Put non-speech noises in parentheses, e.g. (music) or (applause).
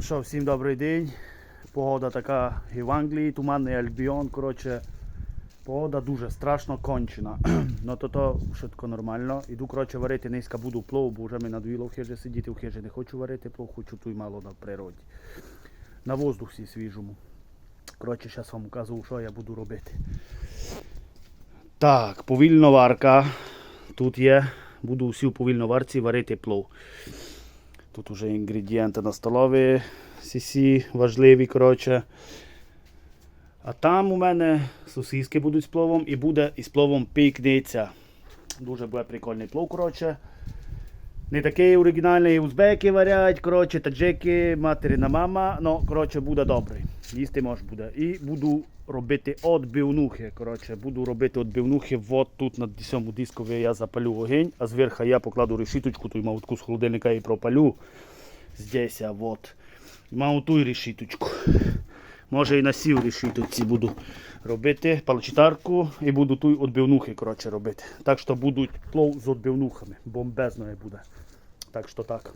Що, всім добрий день. Погода така і в Англії, туманний Альбіон. Коротше, погода дуже страшно кончена. (clears throat) ну то то швидко нормально. Іду коротше, варити низька буду плов, бо вже ми надоїло в хижі сидіти, в хижі не хочу варити плов, хочу тут мало на природі. На воздухі свіжому. Коротше, зараз вам покажу, що я буду робити. Так, повільно варка. Тут є. Буду усі в повільноварці варити плов. Тут вже інгредієнти на столові сісі важливі, коротше. А там у мене сосиски будуть з пловом і буде із пловом пікниця. Дуже буде прикольний плов, коротше. Не такий оригінальний узбеки варять, коротше, таджики, материна мама. Ну, коротше, буде добрий. Їсти може буде. І буду робити отбивнухи. Коротше, буду робити отбивнухи. Вот тут на цьому дискові я запалю вогонь, а зверху я покладу решіточку, ту мав з холодильника і пропалю. Здесь, а вот. Мав ту решіточку. Може і на сів решіточці буду робити палчитарку і буду ту отбивнухи коротше, робити. Так що будуть плов з отбивнухами. Бомбезно буде. Так что так.